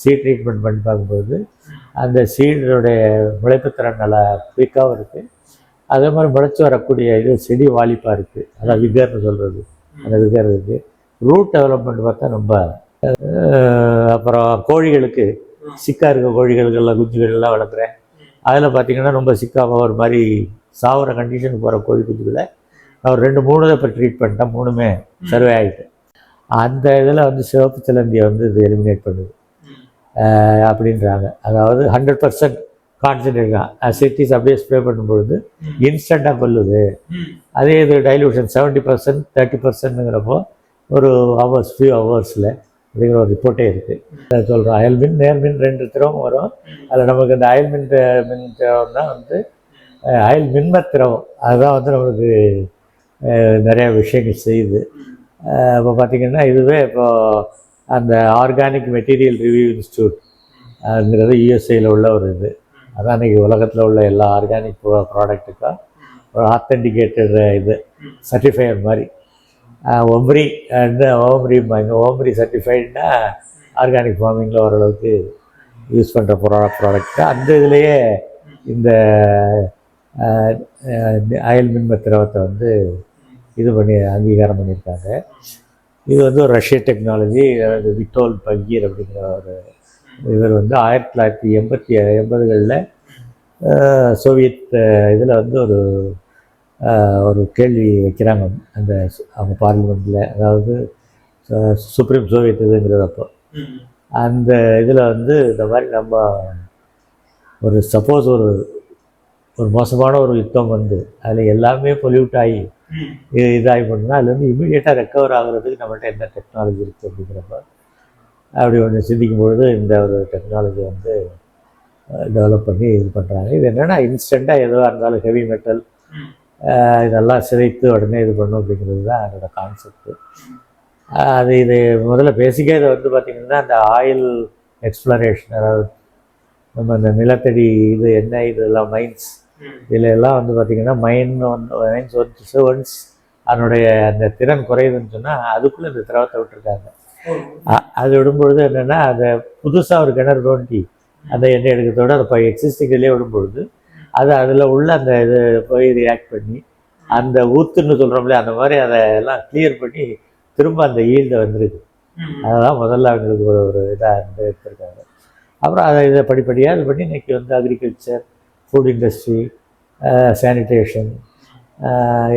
சீ treatment பண்ணி பார்க்கும்போது அந்த சீடனுடைய முளைப்புத்திறன் நல்லா குயிக்காகவும் இருக்குது அதே மாதிரி முளைச்சி வரக்கூடிய இது செடி வாலிப்பாக இருக்குது அதான் விகர்னு சொல்கிறது அந்த விகர் இருக்குது ரூட் டெவலப்மெண்ட் பார்த்தா ரொம்ப அப்புறம் கோழிகளுக்கு சிக்கா இருக்க கோழிகளுக்கெல்லாம் குஞ்சுகள்லாம் வளர்க்குறேன். அதில் பார்த்தீங்கன்னா ரொம்ப சிக்காக ஒரு மாதிரி சாவர கண்டிஷனுக்கு போகிற கோழி குஞ்சுகளை நான் ரெண்டு மூணு இப்போ ட்ரீட் பண்ணிட்டேன். மூணுமே சர்வே ஆகிட்டு அந்த இதில் வந்து சிவப்பு சிலந்தியை வந்து இது எலிமினேட் பண்ணுது. அப்படின்றாங்க. அதாவது ஹண்ட்ரட் பர்சன்ட் கான்சன்ட்ரேட் அசிட்டிஸ் அப்படியே ஸ்ப்ரே பண்ணும்பொழுது இன்ஸ்டண்ட்டாக கொல்லுது. அதே இது டைலூஷன் செவன்ட்டி பர்சன்ட் தேர்ட்டி பர்சன்ட்டுங்கிறப்போ ஒரு ஹவர்ஸ் ஃபியூ ஹவர்ஸில் அப்படிங்கிற ஒரு ரிப்போர்ட்டே இருக்குது சொல்கிறோம் அயல்மின் நேர்மின் ரெண்டு திரவம் வரும். அதில் நமக்கு இந்த அயல் மின் மின் திரவம் தான் வந்து அயல் மின்ம திரவம். அதுதான் வந்து நம்மளுக்கு நிறையா விஷயங்கள் செய்யுது. இப்போ பார்த்தீங்கன்னா இதுவே இப்போது அந்த ஆர்கானிக் மெட்டீரியல் ரிவ்யூ இன்ஸ்டியூட் அதுங்கிறது யூஎஸ்ஏயில் உள்ள ஒரு இது. அதான் அன்றைக்கி உலகத்தில் உள்ள எல்லா ஆர்கானிக் ப்ராடக்ட்டுக்கும் ஒரு ஆத்தென்டிகேட்டட் இது சர்டிஃபையர் மாதிரி. ஒம்ரி அண்ட் ஓம்ரி ஓம்ரி சர்டிஃபைடுனால் ஆர்கானிக் ஃபார்மிங்கில் ஓரளவுக்கு யூஸ் பண்ணுற ப்ரா ப்ராடக்ட் அந்த இதுலேயே இந்த அயல் மின்ம திரவத்தை வந்து இது பண்ணி அங்கீகாரம் பண்ணியிருக்காங்க. இது வந்து ஒரு ரஷ்ய டெக்னாலஜி அதாவது விட்டோல் பங்கீர் அப்படிங்கிற ஒரு இவர் வந்து ஆயிரத்தி தொள்ளாயிரத்தி எண்பத்தி எண்பதுகளில் சோவியத் இதில் வந்து ஒரு ஒரு கேள்வி வைக்கிறாங்க அந்த அவங்க பார்லிமெண்ட்டில் அதாவது சுப்ரீம் சோவியத் இதுங்கிறதப்போ. அந்த இதில் வந்து இந்த மாதிரி நம்ம ஒரு சப்போஸ் ஒரு ஒரு மோசமான ஒரு யுத்தம் வந்து அதில் எல்லாமே பொல்யூட் ஆகி இது இதாகி பண்ணுன்னா அதுலேருந்து இமீடியட்டாக ரெக்கவர் ஆகுறதுக்கு நம்மள்ட்ட என்ன டெக்னாலஜி இருக்குது அப்படிங்கிறப்ப அப்படி ஒன்று சிந்திக்கும் பொழுது இந்த ஒரு டெக்னாலஜி வந்து டெவலப் பண்ணி இது பண்ணுறாங்க இது என்னென்னா இன்ஸ்டண்ட்டாக எதுவாக இருந்தாலும் ஹெவி மெட்டல் இதெல்லாம் சிதைத்து உடனே இது பண்ணும் அப்படிங்கிறது தான் அதோட கான்செப்ட் அது இது முதல்ல பேசிக்காக இதை வந்து பார்த்திங்கன்னா அந்த ஆயில் எக்ஸ்ப்ளரேஷன் அதாவது நம்ம அந்த நிலத்தடி இது என்ன இதெல்லாம் மைன்ஸ் இதில் எல்லாம் வந்து பார்த்திங்கன்னா மைன் ஒன் மைன்ஸ் ஒன்ஸ் ஒன்ஸ் அதனுடைய அந்த திறன் குறையுதுன்னு சொன்னால் அதுக்குள்ளே இந்த திரவத்தை விட்டுருக்காங்க. அது விடும்பொழுது என்னென்னா அதை புதுசாக ஒரு கிணறு தோண்டி அந்த எண்ணெய் எடுக்கிறதோட அதை இப்போ எக்ஸிஸ்டிங் விடும்பொழுது அது அதில் உள்ள அந்த இது போய் ரியாக்ட் பண்ணி அந்த ஊத்துன்னு சொல்கிறோம்ல அந்த மாதிரி அதை எல்லாம் கிளியர் பண்ணி திரும்ப அந்த ஈல்டை வந்துருக்கு அதெல்லாம் முதல்ல அவங்களுக்கு ஒரு ஒரு இதாக இருந்து எடுத்திருக்காங்க. அப்புறம் அதை இதை படிப்படியாக இது பண்ணி இன்னைக்கு வந்து அக்ரிகல்ச்சர் ஃபுட் இண்டஸ்ட்ரி சானிடேஷன்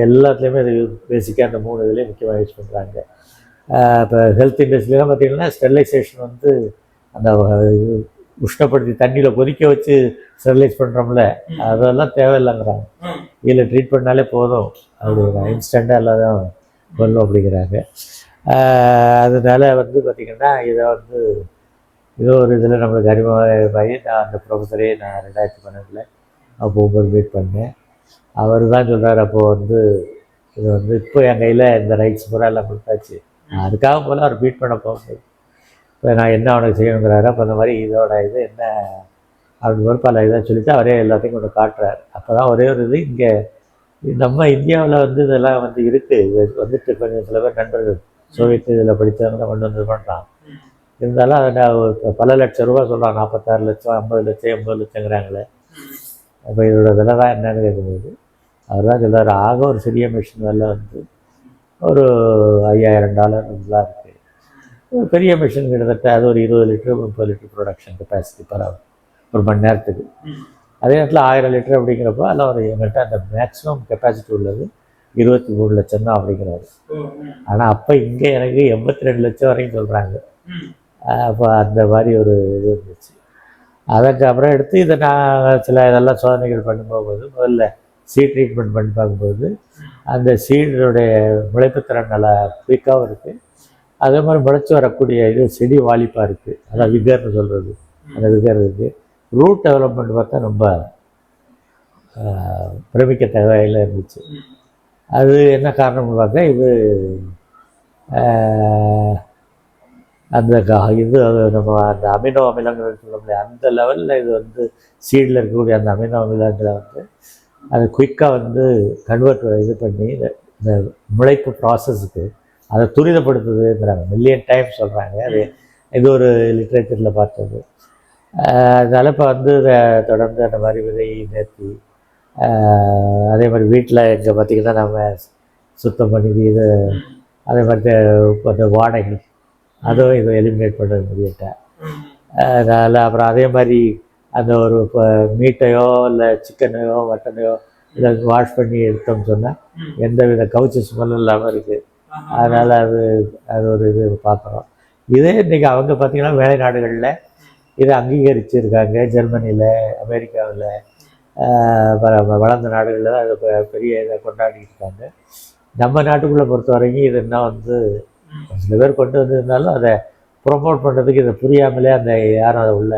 எல்லாத்துலேயுமே இது பேசிக்காக அந்த மூணு இதுலேயும் முக்கியமாக யூஸ் பண்ணுறாங்க இப்போ ஹெல்த் இண்டஸ்ட்ரியிலாம் பார்த்தீங்கன்னா ஸ்டெரிலைசேஷன் வந்து அந்த உஷ்ணப்படுத்தி தண்ணியில் கொதிக்க வச்சு ஸ்டெரிலைஸ் பண்ணுறோம்ல அதெல்லாம் தேவையில்லைங்கிறாங்க. இதில் ட்ரீட் பண்ணாலே போதும். அப்படிங்கிறாங்க இன்ஸ்டண்ட்டாக எல்லாரும் கொல்லும் அப்படிங்கிறாங்க. அதனால வந்து பார்த்திங்கன்னா இதை வந்து இது ஒரு இதில் நம்மளுக்கு அறிமுகமாகி நான் அந்த ப்ரொஃபஸரே நான் ரெண்டாயிரத்தி பன்னெண்டில் அப்போ ஒம்பது மீட் பண்ணேன். அவர் தான் சொல்கிறார் அப்போது வந்து இது வந்து இப்போ என் கையில் இந்த ரைட்ஸ் பூரா எல்லாம் கொடுத்தாச்சு. நான் அதுக்காக போல அவர் மீட் பண்ண போகும்போது. இப்போ நான் என்ன அவனுக்கு செய்யணுங்கிறாரு அப்போ அந்த மாதிரி இதோட இது என்ன அப்படின்னு ஒரு பல இதாக சொல்லிவிட்டு அவரே எல்லாத்தையும் கொண்டு காட்டுறாரு. அப்போ தான் ஒரே ஒரு இது இங்கே நம்ம இந்தியாவில் வந்து இதெல்லாம் வந்து இருக்குது இது வந்துட்டு கொஞ்சம் சில பேர் நண்பர்கள் சோவியத் இதில் படித்தவங்க கொண்டு வந்து பண்ணுறான் இருந்தாலும் அதை நான் ஒரு பல லட்சம் ரூபா சொல்கிறான் நாற்பத்தாறு லட்சம் ஐம்பது லட்சம் எண்பது லட்சங்கிறாங்களே. அப்போ இதோட விலை தான் என்னன்னு கேட்கும்போது அவர் தான் சொல்றாரு ஆக ஒரு சிறிய மிஷின் விலை வந்து ஒரு ஐயாயிரம் டாலர் இதெல்லாம் இருக்குது ஒரு பெரிய மிஷின் கிட்டத்தட்ட அது ஒரு இருபது லிட்டர் முப்பது லிட்டர் ப்ரொடக்ஷன் கெப்பாசிட்டி பரவ ஒரு மணி நேரத்துக்கு. அதே நேரத்தில் ஆயிரம் லிட்டர் அப்படிங்கிறப்போ அதில் ஒரு எங்கள்கிட்ட அந்த மேக்ஸிமம் கெப்பாசிட்டி உள்ளது இருபத்தி மூணு லட்சம் தான் அப்படிங்கிறாரு. ஆனால் அப்போ இங்கே எனக்கு எண்பத்தி ரெண்டு லட்சம் வரைக்கும் சொல்கிறாங்க அப்போ அந்த மாதிரி ஒரு இது இருந்துச்சு. அதற்கு அப்புறம் எடுத்து இதை நான் சில இதெல்லாம் சோதனைகள் பண்ணும்போது முதல்ல சீட் ட்ரீட்மெண்ட் பண்ணி பார்க்கும்போது அந்த சீடனுடைய முளைப்புத்திறன் நல்லா குயிக்காகவும் இருக்குது அதே மாதிரி முளைச்சி வரக்கூடிய இது செடி வாலிப்பாக இருக்குது அதான் விகர்னு சொல்கிறது அந்த விகர் இருக்குது ரூட் டெவலப்மெண்ட் பார்த்தா ரொம்ப பிரமிக்கத்தக வகையில் இருந்துச்சு. அது என்ன காரணம்னு பார்த்தா இது அந்த இது அது நம்ம அந்த அமினோ அமிலங்கள் சொல்ல முடியாது அந்த லெவலில் இது வந்து சீடில் இருக்கக்கூடிய அந்த அமினோ அமிலங்களை வந்து அது குயிக்காக வந்து கன்வெர்ட் இது பண்ணி இந்த- முளைப்பு ப்ராசஸுக்கு அதை துரிதப்படுத்துதுங்கிறாங்க. மில்லியன் டைம் சொல்கிறாங்க அது இது ஒரு லிட்ரேச்சரில் பார்த்தது. அதனால இப்போ வந்து தொடர்ந்து அந்த மாதிரி விதை நேர்த்தி அதே மாதிரி வீட்டில் எங்கே பார்த்திங்கன்னா நம்ம சுத்தம் பண்ணி இது அதே மாதிரி இந்த வாடகை அதுவும் இதை எலிமினேட் பண்ண முடியட்டேன் ம். அதனால் அப்புறம் அதே மாதிரி அந்த ஒரு இப்போ மீட்டையோ இல்லை சிக்கனையோ மட்டனையோ இதை வாஷ் பண்ணி எடுத்தோம்னு சொன்னால். எந்த வித கவுச்சு ஸ்மெல் இல்லாமல் இருக்குது. அதனால் அது அது ஒரு இது பார்க்குறோம் இதே இன்றைக்கி அவங்க பார்த்திங்கன்னா வேலை நாடுகளில் இதை அங்கீகரிச்சிருக்காங்க ஜெர்மனியில் அமெரிக்காவில் வளர்ந்த நாடுகளில் தான் அதை பெரிய இதை கொண்டாடி இருக்காங்க நம்ம நாட்டுக்குள்ளே பொறுத்த வரைக்கும் இது இன்னும் வந்து. சில பேர் கொண்டு வந்திருந்தாலும் அதை ப்ரொமோட் பண்ணுறதுக்கு இதை புரியாமலே அந்த யாரும் அதை உள்ள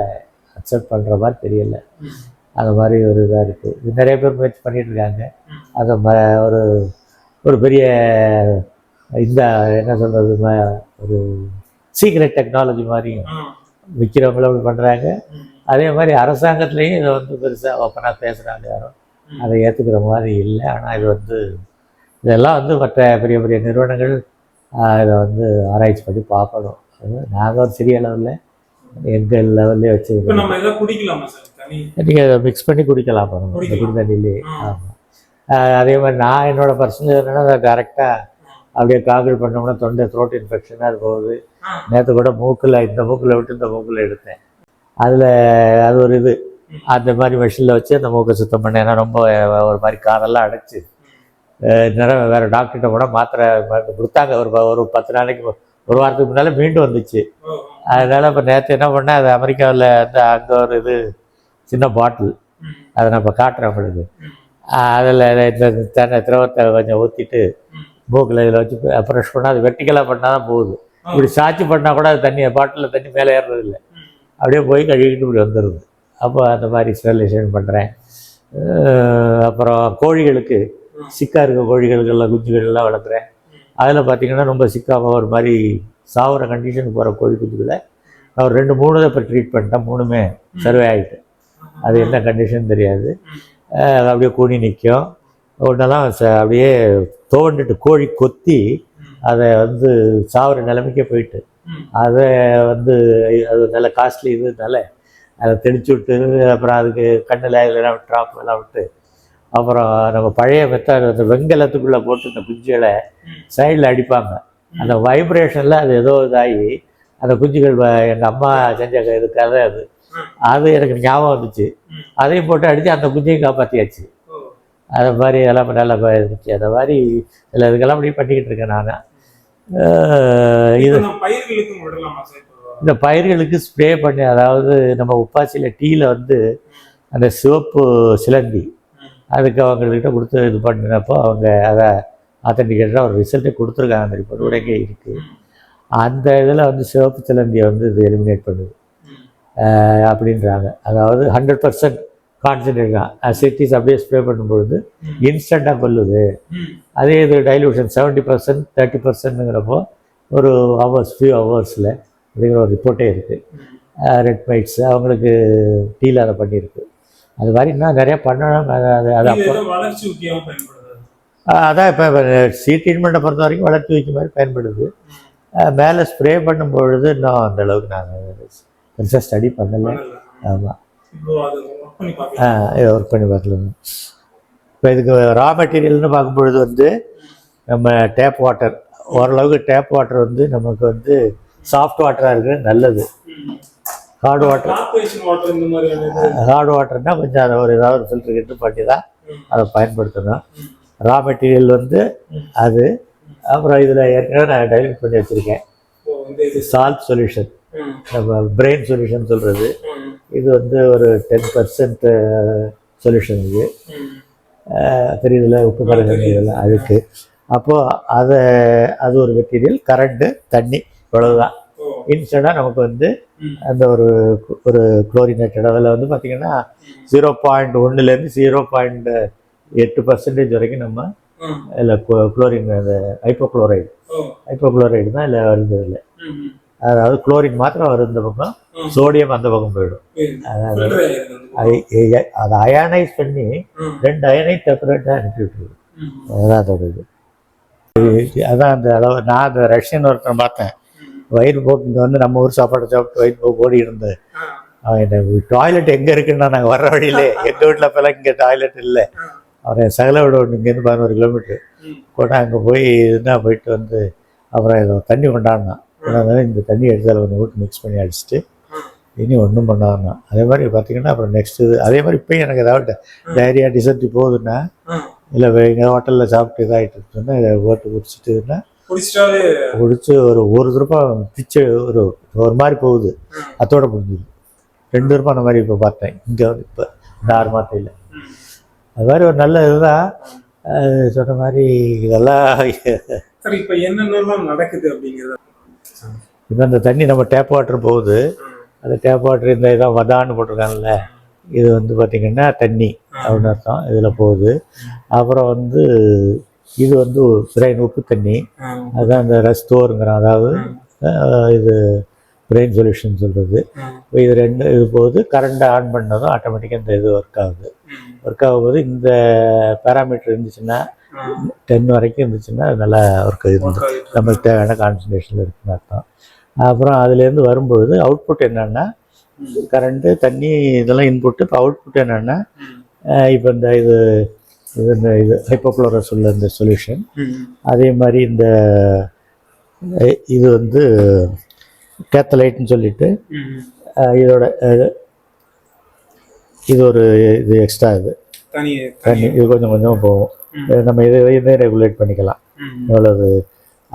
அக்செப்ட் பண்ணுற மாதிரி தெரியல. அந்த மாதிரி ஒரு இதாக இருக்குது இது நிறைய பேர் முயற்சி பண்ணிட்டு இருக்காங்க. அதை ம ஒரு ஒரு பெரிய இந்த என்ன சொல்கிறது ஒரு சீக்ரெட் டெக்னாலஜி மாதிரி ஆ. விற்கிறவங்களும் அப்படி பண்ணுறாங்க. அதே மாதிரி அரசாங்கத்துலேயும் இதை வந்து பெருசாக ஓப்பனாக பேசுகிறாங்க யாரும். அதை ஏற்றுக்கிற மாதிரி இல்லை ஆனால் இது வந்து இதெல்லாம் வந்து மற்ற பெரிய பெரிய நிறுவனங்கள் இதை வந்து ஆராய்ச்சி பண்ணி பார்க்கணும். நாங்கள் ஒரு சிறிய லெவலில் எங்கள் லெவல்லே தனி நீங்கள் அதை மிக்ஸ் பண்ணி குடிக்கலாம் பாருங்க. குடிதண்ணிலே. ஆமாம் அதே மாதிரி நான் என்னோட பர்சனல் என்னென்னா அதை கரெக்டாக அப்படியே காகிள் பண்ணோம்னா தொண்டை த்ரோட் இன்ஃபெக்ஷனாக அது போகுது. நேற்று கூட மூக்கில் இந்த மூக்கில் விட்டு இந்த மூக்கில் எடுத்தேன். அதில் அது ஒரு இது. அந்த மாதிரி மெஷினில் வச்சு அந்த மூக்கை சுத்தம் பண்ணேன். ஏன்னா ரொம்ப ஒரு மாதிரி காதெல்லாம் அடைச்சு. நேரம் வேறு டாக்டர்கிட்ட கூட மாத்திரை கொடுத்தாங்க. ஒரு ப- ஒரு பத்து நாளைக்கு ஒரு வாரத்துக்கு முன்னால் மீண்டும் வந்துச்சு. அதனால் இப்போ நேற்று என்ன பண்ணேன் அது அமெரிக்காவில் அந்த அங்கே ஒரு இது சின்ன பாட்டில் அதை நான் இப்போ காட்டுறேன் உங்களுக்கு. அதில் இந்த தண்ணி திரவத்தை கொஞ்சம் ஊற்றிட்டு மூக்கில் இதில் வச்சு ப்ரெஷ் பண்ணால் அது வெர்டிக்கலாக பண்ணால் தான் போகுது. இப்படி சாட்சி பண்ணால் கூட அது தண்ணி பாட்டிலில் தண்ணி மேலே ஏறுறதில்லை அப்படியே போய் கழுவிட்டு இப்படி வந்துடுது அப்போ அந்த மாதிரி ஸ்டெரிலைசேஷன் பண்ணுறேன் அப்புறம் கோழிகளுக்கு ம். சிக்கா இருக்க கோழிகளுக்கெல்லாம் குஞ்சுகள்லாம் வளர்க்குறேன். அதில் பார்த்தீங்கன்னா ரொம்ப சிக்காமல் ஒரு மாதிரி சாவர கண்டிஷனுக்கு போகிற கோழி குஞ்சுகளை அவர் ரெண்டு மூணு தான் இப்போ ட்ரீட் பண்ணிட்டேன். மூணுமே சர்வே ஆகிட்டு அது என்ன கண்டிஷன் தெரியாது. அப்படியே கூணி நிற்கும் ஒன்றெல்லாம் ச அப்படியே தோண்டிட்டு கோழி கொத்தி அதை வந்து சாவர நிலைமைக்கே போயிட்டு. அதை வந்து அது நல்ல காஸ்ட்லி இதுனால அதை தெளிச்சு விட்டு அப்புறம் அதுக்கு கண்ணில் இதெல்லாம் ட்ராப் எல்லாம் விட்டு அப்புறம் நம்ம பழைய மெத்தட் அந்த வெங்கலத்துக்குள்ளே போட்டு இந்த குஞ்சுகளை. சைடில் அடிப்பாங்க அந்த வைப்ரேஷனில் அது ஏதோ இதாகி அந்த குஞ்சுகள் எங்கள் அம்மா செஞ்ச இது கதை அது. அது எனக்கு ஞாபகம் வந்துச்சு. அதையும் போட்டு அடித்து அந்த குஞ்சையும் காப்பாற்றியாச்சு. அது மாதிரி எல்லாம் நல்லா இருந்துச்சு அந்த மாதிரி சில இதுக்கெல்லாம் அப்படி பண்ணிக்கிட்டு இருக்கேன் நான் இது? இந்த பயிர்களுக்கு ஸ்ப்ரே பண்ணி அதாவது நம்ம உப்பாச்சியில் டீயில் வந்து அந்த சிவப்பு சிலந்தி. அதுக்கு அவங்கக்கிட்ட கொடுத்து இது பண்ணினப்போ அவங்க அதை ஆத்தன்டிகேட்டாக ஒரு ரிசல்ட்டே கொடுத்துருக்காங்க. அந்த ரிப்போர்ட் உடனே இருக்குது அந்த இதில் வந்து சிவப்பு சிலந்தியை வந்து இது எலிமினேட் பண்ணுது. அப்படின்றாங்க. அதாவது ஹண்ட்ரட் பர்சன்ட் கான்சன்ட்ரேட் தான் அசிட்டிஸ் அப்படியே ஸ்ப்ரே பண்ணும்பொழுது இன்ஸ்டண்ட்டாக கொல்லுது. அதே இது டைலூஷன் செவன்ட்டி பர்சன்ட் தேர்ட்டி பர்சன்ட்டுங்கிறப்போ ஒரு ஹவர்ஸ் ஃபியூ ஹவர்ஸில் அப்படிங்கிற ஒரு ரிப்போர்ட்டே இருக்குது ரெட் மைட்ஸ் அவங்களுக்கு டீல் அதை பண்ணியிருக்கு. அது மாதிரி இன்னும் நிறையா பண்ணணும். அது அது அது இது அப்போ ஏதோ வளர்ச்சி ஊக்கியாவும் பயன்படுது அஹ் அதான் இப்போ சி ட்ரீட்மெண்ட்டை பொறுத்த வரைக்கும் வளர்ச்சி வைக்க மாதிரி பயன்படுது. மேலே ஸ்ப்ரே பண்ணும் பொழுது இன்னும் அந்த அளவுக்கு நாங்கள் பெருசாக ஸ்டடி பண்ணலை. ஆமாம் இதை ஒர்க் பண்ணி பார்க்கலாம்? இப்போ இதுக்கு ரா மெட்டீரியல்னு பார்க்கும்பொழுது வந்து நம்ம டேப் வாட்டர் ஓரளவுக்கு டேப் வாட்டர் வந்து நமக்கு வந்து சாஃப்ட் வாட்டராக இருக்கிறது நல்லது. Heart water. ஹார்ட் வாட்டர்னால் கொஞ்சம் அதை ஒரு ஏதாவது ஒரு ஃபில்டர் கிட்ட பண்ணி தான். அதை பயன்படுத்தணும். ரா மெட்டீரியல் வந்து. அது. அப்புறம் இதில் ஏற்கனவே நான் டைலூட் பண்ணி வச்சுருக்கேன். Salt solution. நம்ம பிரெயின் சொல்யூஷன் சொல்கிறது. இது வந்து ஒரு டென் பர்சன்ட் சொல்யூஷன் இது. தெரியுதுல உப்பு இதெல்லாம் அதுக்கு. அப்போது அதை அது ஒரு மெட்டீரியல் கரண்ட்டு தண்ணி இவ்வளவுதான். ஓ. இன்ஸ்டண்ட்டாக நமக்கு வந்து. அந்த ஒரு ஒரு குளோரினேட்டட் அதில் வந்து பார்த்திங்கன்னா. ஜீரோ பாயிண்ட் ஒன்றுலேருந்து ஜீரோ பாயிண்ட் எட்டு பர்சன்டேஜ் வரைக்கும் நம்ம ம். இல்லை குளோரின் அந்த ஹைப்போக்ளோரைடு ஓ. ஹைப்போக்ளோரைடு தான் இல்லை வருது இல்லை ம். ம். அதாவது குளோரின் மாத்திரம் வரும் இந்த பக்கம். சோடியம் அந்த பக்கம் போயிடும் அது அயனைஸ் பண்ணி. ரெண்டு அயனைஸ் செப்பரேட்டாக அனுப்பி விட்டுருது. அதுதான் அதோட இது அதான் அந்த அளவு நான் அந்த ரஷ்யன் ஒருத்தன் பார்த்தேன். வயிறு போக்கு இங்கே வந்து நம்ம ஊர் சாப்பாடை சாப்பிட்டு வயிறு போக்கு ஓடி இருந்தது அவன் என்ன டாய்லெட் எங்கே இருக்குன்னா நாங்கள் வர்ற வழியிலே எங்கள் வீட்டில் அப்போல்லாம் இங்கே டாய்லெட் இல்லை. அவன் சகல விட ஒன்று இங்கேருந்து பதினோரு கிலோமீட்டர் கூட அங்கே போய் இதுனா போயிட்டு வந்து அப்புறம் தண்ணி கொண்டாடினான். இந்த தண்ணி எடுத்து அதில் கொஞ்சம் விட்டு மிக்ஸ் பண்ணி அடிச்சுட்டு. இனி ஒன்றும் பண்ணாதான் அதே மாதிரி பார்த்தீங்கன்னா அப்புறம் நெக்ஸ்ட் இது அதே மாதிரி இப்பயும் எனக்கு ஏதாவது டைரியா டிசர்ட்டி போகுதுன்னா. இல்லை எங்கள் ஹோட்டலில் சாப்பிட்டு இதாகிட்டு இருக்குன்னா இதை போட்டு குடிச்சிட்டுன்னா குடிச்சு ஒரு ஒரு திருப்பம் பிச்சு ஒரு ஒரு மாதிரி போகுது. அத்தோட முடிஞ்சுது. ரெண்டு திருப்பம் அந்த மாதிரி இப்போ பார்த்தேன். இங்கே வந்து இப்போ இந்த ஆறு மாதத்தில் ம், அது மாதிரி ஒரு நல்ல இதுதான். சொன்ன மாதிரி இதெல்லாம் சரி இப்ப என்னென்னலாம் நடக்குது அப்படிங்கறத? இப்போ அந்த தண்ணி நம்ம டேப் வாட்டர் போகுது. அந்த டேப் வாட்டர் இந்த இதான் வதான்னு போட்டிருக்காங்கல்ல. இது வந்து பார்த்திங்கன்னா தண்ணி. அப்படின்னு அர்த்தம். இதில் போகுது. அப்புறம் வந்து இது வந்து பிரெயின் உப்பு தண்ணி. ஆ, அதுதான் இந்த ரஸ்தோருங்கிறோம் அதாவது இது பிரெயின் சொல்யூஷன் சொல்கிறது இது ரெண்டு இது போகுது கரண்ட்டை ஆன் பண்ணதும் ஆட்டோமேட்டிக்காக இந்த இது ஒர்க் ஆகுது. ஒர்க் ஆகும்போது இந்த பேராமீட்டர் இருந்துச்சுன்னா டென் வரைக்கும் இருந்துச்சுன்னா நல்லா ஒர்க் work இருந்து ஆகிட்டு இருக்கு. நமக்கு தேவையான கான்சன்ட்ரேஷனில் இருக்குன்னு அர்த்தம். அப்புறம் அதுலேருந்து வரும்பொழுது அவுட்புட் என்னென்னா கரண்ட்டு தண்ணி இதெல்லாம் இன்புட்டு இப்போ அவுட்புட் என்னென்னா இப்போ இந்த இது இந்த இது ஹைப்போக்ளோரஸ் உள்ள இந்த சொல்யூஷன் அதே மாதிரி இந்த இது வந்து கேத்தலைட்னு சொல்லிட்டு இதோட இது ஒரு இது எக்ஸ்ட்ரா இது. தனி தண்ணி இது கொஞ்சம் கொஞ்சம் போகும். இது நம்ம இதை இதே ரெகுலேட் பண்ணிக்கலாம். எவ்வளவு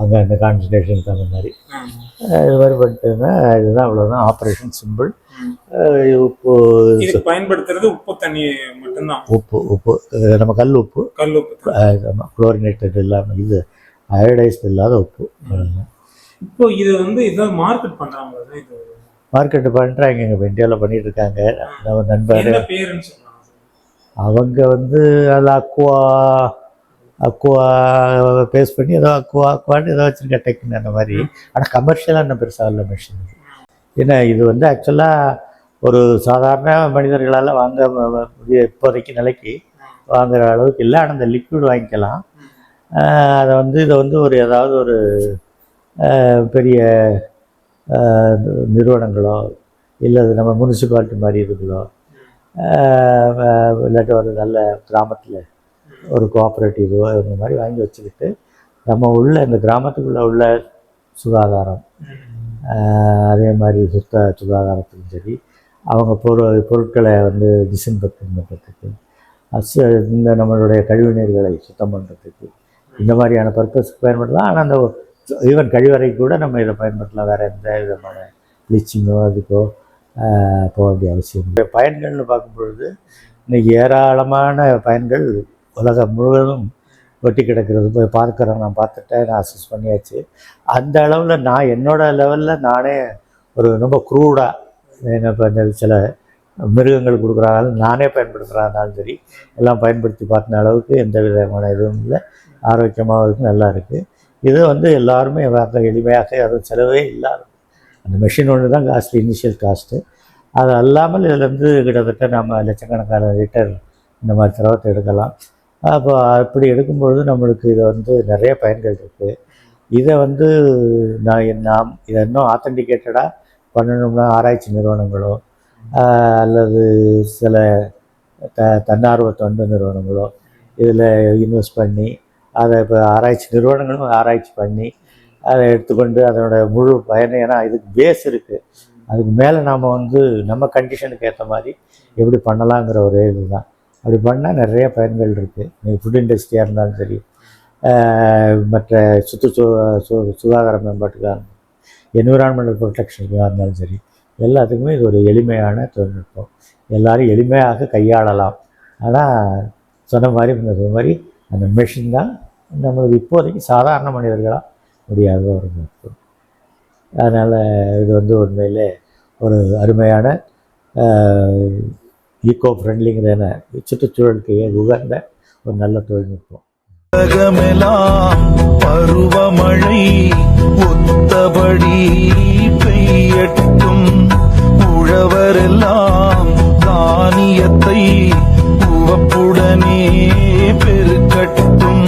அங்கே அந்த கான்சன்ட்ரேஷனுக்கு அந்த மாதிரி. இது மாதிரி பண்ணிட்டுன்னா இதுதான் அவ்வளோதான் ஆப்ரேஷன் சிம்பிள். உப்பு பயன்படுத்துறது உப்பு தண்ணி மட்டும்தான். உப்பு உப்பு நம்ம கல் உப்பு. கல் உப்பு. குளோரினேட்டட் இல்லாமல் இது அயோடைஸ்ட் இல்லாத உப்பு. இப்போ இது வந்து இதான் மார்க்கெட் பண்றாங்க இது? மார்க்கெட்டு பண்ணுறாங்க இங்கே இந்தியாவில் பண்ணிட்டு இருக்காங்க. நம்ம நண்பர். அவங்க வந்து அதில் அக்குவா அக்குவா பேஸ் பண்ணி ஏதோ அக்குவா அக்குவான்னு ஏதோ வச்சுருக்கேன் டெக்னிக் அந்த மாதிரி. ஆனால் கமர்ஷியலாக இன்னும் பெருசாக இல்லை மிஷின் ஏன்னா இது வந்து ஆக்சுவலாக ஒரு சாதாரண மனிதர்களால் வாங்க முடிய இப்போதைக்கு நிலைக்கு வாங்குகிற அளவுக்கு இல்லை. ஆனால் அந்த லிக்விட் வாங்கிக்கலாம். அதை வந்து இதை வந்து ஒரு ஏதாவது ஒரு பெரிய நிறுவனங்களோ இல்லை அது நம்ம முனிசிபாலிட்டி மாதிரி இதுகளோ இல்லாட்டி ஒரு நல்ல கிராமத்தில் ஒரு கோஆப்ரேட்டிவோ இந்த மாதிரி வாங்கி வச்சுக்கிட்டு நம்ம உள்ள இந்த கிராமத்துக்குள்ளே உள்ள சுகாதாரம். அதே மாதிரி சுத்த சுகாதாரத்துக்கும் சரி அவங்க பொருள் பொருட்களை வந்து டிஸ்இன்ஃபெக்ஷன் பண்ணுறதுக்கு அசு இந்த நம்மளுடைய கழிவுநீர்களை சுத்தம் பண்ணுறதுக்கு இந்த மாதிரியான பர்பஸ்க்கு பயன்படுத்தலாம். ஆனால் அந்த ஈவன் கழிவறை கூட நம்ம இதை பயன்படுத்தலாம். வேறு எந்த விதமான ப்ளீச்சிங்கோ அதுக்கோ போக வேண்டிய அவசியம் பயன்கள்னு பார்க்கும் பொழுது இன்னைக்கு ஏராளமான பயன்கள் உலகம் முழுவதும் ஒட்டி கிடக்கிறது. போய் பார்க்குறோம். நான் பார்த்துட்டேன். நான் அசஸ் பண்ணியாச்சு. அந்த அளவில் நான் என்னோடய லெவலில் நானே ஒரு ரொம்ப க்ரூடாக என்ன இப்போ சில மிருகங்கள் கொடுக்குறாங்க நானே பயன்படுத்துகிறாலும் சரி எல்லாம் பயன்படுத்தி பார்த்த அளவுக்கு எந்த விதமான இதுவும் இல்லை. ஆரோக்கியமாக இருக்குது நல்லா இருக்குது இது வந்து எல்லாருமே எளிமையாக அதுவும் செலவே இல்லாத அந்த மிஷின் ஒன்று தான் காஸ்ட் இனிஷியல் காஸ்ட்டு அது அல்லாமல் இதுலேருந்து கிட்டத்தட்ட நம்ம லட்சக்கணக்கான லிட்டர் இந்த மாதிரி திரவத்தை எடுக்கலாம். அப்போ அப்படி எடுக்கும்பொழுது நம்மளுக்கு இதை வந்து நிறைய பயன்கள் இருக்குது இதை வந்து நான் நாம் இதை இன்னும் ஆத்தென்டிகேட்டடாக பண்ணணும்னா ஆராய்ச்சி நிறுவனங்களோ அல்லது சில த தன்னார்வ தொண்டு நிறுவனங்களோ இதில் இன்வெஸ்ட் பண்ணி அதை இப்போ ஆராய்ச்சி நிறுவனங்களும் ஆராய்ச்சி பண்ணி அதை எடுத்துக்கொண்டு அதனோட முழு பயனை ஏன்னா இதுக்கு பேஸ் இருக்குது அதுக்கு மேலே நாம் வந்து நம்ம கண்டிஷனுக்கு ஏற்ற மாதிரி எப்படி பண்ணலாங்கிற ஒரே இதுதான். அப்படி பண்ணால் நிறைய பயன்கள் இருக்குது நீங்கள் ஃபுட் இண்டஸ்ட்ரியாக இருந்தாலும் சரி. மற்ற சுற்றுச்சூ சு சுகாதார மேம்பாட்டுக்காக என்விரான்மெண்டல் ப்ரொடெக்ஷனுக்காக இருந்தாலும் சரி எல்லாத்துக்குமே இது ஒரு எளிமையான தொழில்நுட்பம். எல்லோரும் எளிமையாக கையாளலாம். ஆனால் சொன்ன மாதிரி சொன்ன மாதிரி அந்த மெஷின் தான் நம்மளுக்கு இப்போதைக்கு சாதாரண மனிதர்களாக முடியாத ஒரு நுட்பம் அதனால் இது வந்து உண்மையிலே ஒரு அருமையான ஈகோ ஃப்ரெண்ட்லிங்கிற சுற்றுச்சூழலுக்கு உகந்த ஒரு நல்ல தொழில்நுட்பம். உலகமெல்லாம் பருவமழை ஒத்தபடி பெய்யட்டும். உழவரெல்லாம் தானியத்தை உவப்புடனே பெருக்கட்டும்.